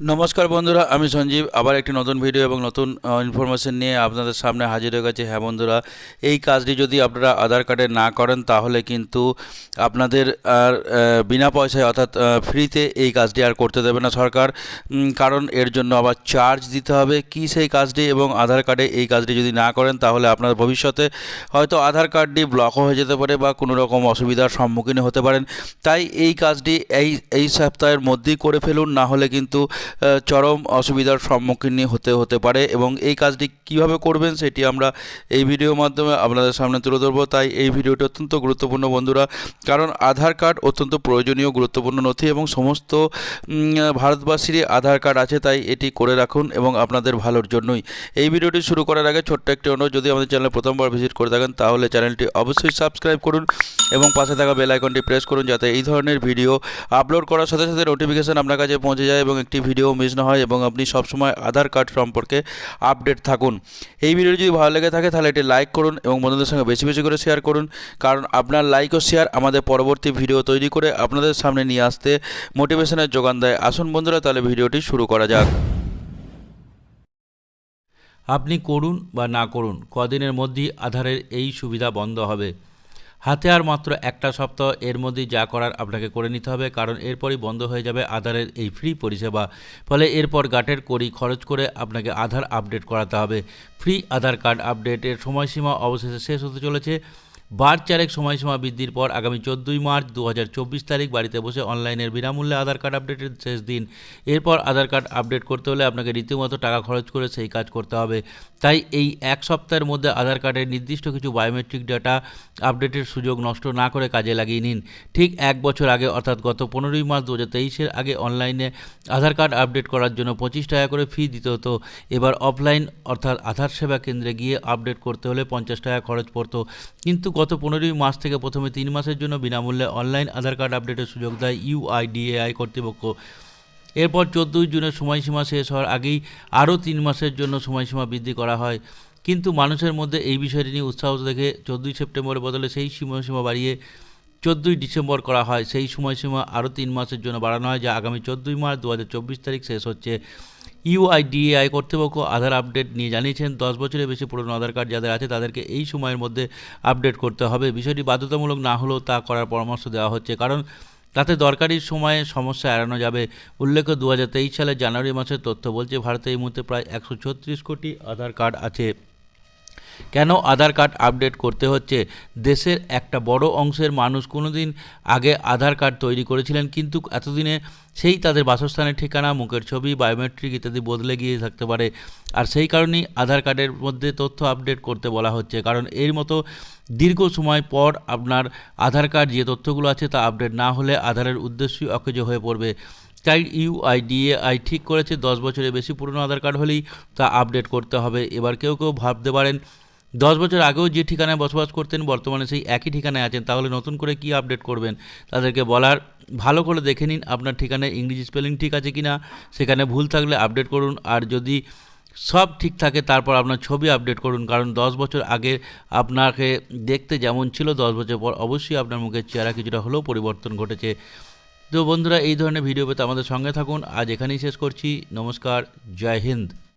নমস্কার বন্ধুরা, আমি সঞ্জীব। আবার একটি নতুন ভিডিও এবং নতুন ইনফরমেশন নিয়ে আপনাদের সামনে হাজির হয়ে গেছে। হ্যাঁ বন্ধুরা, এই কাজটি যদি আপনারা আধার কার্ডে না করেন, তাহলে কিন্তু আপনাদের আর বিনা পয়সায়, অর্থাৎ ফ্রিতে এই কাজটি আর করতে দেবে না সরকার। কারণ এর জন্য আবার চার্জ দিতে হবে। কি সেই কাজটি এবং আধার কার্ডে এই কাজটি যদি না করেন, তাহলে আপনার ভবিষ্যতে হয়তো আধার কার্ডটি ব্লক হয়ে যেতে পারে বা কোনো রকম অসুবিধার সম্মুখীন হতে পারেন। তাই এই কাজটি এই এই সপ্তাহের মধ্যেই করে ফেলুন, না হলে কিন্তু চরম অসুবিধার সম্মুখীন হতে হতে পারে এবং এই কাজটি কীভাবে করবেন সেটি আমরা এই ভিডিওর মাধ্যমে আপনাদের সামনে তুলে ধরবো। তাই এই ভিডিওটি অত্যন্ত গুরুত্বপূর্ণ বন্ধুরা, কারণ আধার কার্ড অত্যন্ত প্রয়োজনীয়, গুরুত্বপূর্ণ নথি এবং সমস্ত ভারতবাসীরই আধার কার্ড আছে, তাই এটি করে রাখুন এবং আপনাদের ভালোর জন্যই। এই ভিডিওটি শুরু করার আগে ছোট্ট একটি অনুরোধ, যদি আমাদের চ্যানেলে প্রথমবার ভিজিট করে থাকেন, তাহলে চ্যানেলটি অবশ্যই সাবস্ক্রাইব করুন এবং পাশে থাকা বেল আইকনটি প্রেস করুন, যাতে এই ধরনের ভিডিও আপলোড করার সাথে সাথে নোটিফিকেশান আপনার কাছে পৌঁছে যায় এবং একটি ভিডিও মিস না হয় এবং আপনি সবসময় আধার কার্ড সম্পর্কে আপডেট থাকুন। এই ভিডিও যদি ভালো লেগে থাকে তাহলে এটি লাইক করুন এবং বন্ধুদের সঙ্গে বেশি বেশি করে শেয়ার করুন। কারণ আপনার লাইক ও শেয়ার আমাদের পরবর্তী ভিডিও তৈরি করে আপনাদের সামনে নিয়ে আসতে মোটিভেশনের যোগান দেয়। আসুন বন্ধুরা, তাহলে ভিডিওটি শুরু করা যাক। আপনি করুন বা না করুন, কদিনের মধ্যেই আধারের এই সুবিধা বন্ধ হবে। হাতে আর মাত্র একটা সপ্তাহ এর মধ্যেই যা করার আপনাকে করে নিতে হবে, কারণ এরপরই বন্ধ হয়ে যাবে আধারের এই ফ্রি পরিষেবা। ফলে এরপর গাটের করি খরচ করে আপনাকে আধার আপডেট করাতে হবে। ফ্রি আধার কার্ড আপডেটের সময়সীমা অবশেষে শেষ হতে চলেছে। বার চারেক সময়সীমা বৃদ্ধির পর আগামী চোদ্দোই মার্চ দু হাজার চব্বিশ তারিখ বাড়িতে বসে অনলাইনের বিনামূল্যে আধার কার্ড আপডেটের শেষ দিন। এরপর আধার কার্ড আপডেট করতে হলে আপনাকে রীতিমতো টাকা খরচ করে সেই কাজ করতে হবে। তাই এই এক সপ্তাহের মধ্যে আধার কার্ডের নির্দিষ্ট কিছু বায়োমেট্রিক ডাটা আপডেটের সুযোগ নষ্ট না করে কাজে লাগিয়ে নিন। ঠিক এক বছর আগে, অর্থাৎ গত পনেরোই মার্চ দু তেইশের আগে অনলাইনে আধার কার্ড আপডেট করার জন্য পঁচিশ টাকা করে ফি দিতে হতো। এবার অফলাইন অর্থাৎ আধার সেবা কেন্দ্রে গিয়ে আপডেট করতে হলে পঞ্চাশ টাকা খরচ পড়তো। কিন্তু গত পনেরোই মাস থেকে প্রথমে তিন মাসের জন্য বিনামূল্যে অনলাইন আধার কার্ড আপডেটের সুযোগ দেয় ইউআইডিএআই কর্তৃপক্ষ। এরপর চোদ্দোই জুনের সময়সীমা শেষ হওয়ার আগেই আরও তিন মাসের জন্য সময়সীমা বৃদ্ধি করা হয়। কিন্তু মানুষের মধ্যে এই বিষয়টি নিয়ে উৎসাহ দেখে চোদ্দোই সেপ্টেম্বরের বদলে সেই সময়সীমা বাড়িয়ে চোদ্দোই ডিসেম্বর করা হয়। সেই সময়সীমা আরও তিন মাসের জন্য বাড়ানো হয়, যা আগামী চোদ্দোই মার্চ দু হাজার চব্বিশ তারিখ শেষ হচ্ছে। ইউআইডিএআই কর্তৃপক্ষ আধার আপডেট নিয়ে জানিয়েছেন, দশ বছরের বেশি পুরনো আধার কার্ড যাদের আছে তাদেরকে এই সময়ের মধ্যে আপডেট করতে হবে। বিষয়টি বাধ্যতামূলক না হলেও তা করার পরামর্শ দেওয়া হচ্ছে, কারণ তাতে দরকারি সময়ে সমস্যা এড়ানো যাবে। উল্লেখ্য দু সালের জানুয়ারি মাসের তথ্য বলছে, ভারতে এই মুহূর্তে প্রায় একশো ছত্রিশ কোটি আধার কার্ড আছে। কেন আধার কার্ড আপডেট করতে হচ্ছে? দেশের একটা বড় অংশের মানুষ কোনোদিন আগে আধার কার্ড তৈরি করেছিলেন, কিন্তু এতদিনে সেই তাদের বাসস্থানের ঠিকানা, মুখের ছবি বায়োমেট্রিক ইত্যাদি বদলে গিয়ে থাকতে পারে। আর সেই কারণেই আধার কার্ডের মধ্যে তথ্য আপডেট করতে বলা হচ্ছে। কারণ এর মতো দীর্ঘ সময় পর আপনার আধার কার্ড যে তথ্যগুলো আছে তা আপডেট না হলে আধারের উদ্দেশ্যই অকেজ হয়ে পড়বে। তাই ইউআইডিএআই ঠিক করেছে, দশ বছরের বেশি পুরনো আধার কার্ড হলেই তা আপডেট করতে হবে। এবার কেউ কেউ ভাবতে পারেন দশ বছর আগেও যে ঠিকানায় বসবাস করতেন, বর্তমানে সেই একই ঠিকানায় আছেন। তাহলে নতুন করে কি আপডেট করবেন? তাদেরকে বলার, ভালো করে দেখে নিন আপনার ঠিকানায় ইংরেজি স্পেলিং ঠিক আছে কি না সেখানে ভুল থাকলে আপডেট করুন। আর যদি সব ঠিক থাকে, তারপর আপনার ছবি আপডেট করুন। কারণ দশ বছর আগে আপনাকে দেখতে যেমন ছিল, দশ বছর পর অবশ্যই আপনার মুখের চেহারা কিছুটা হলেও পরিবর্তন ঘটেছে। তো বন্ধুরা, এই ধরনের ভিডিও পেতে আমাদের সঙ্গে থাকুন। আজ এখানেই শেষ করছি। নমস্কার, জয় হিন্দ।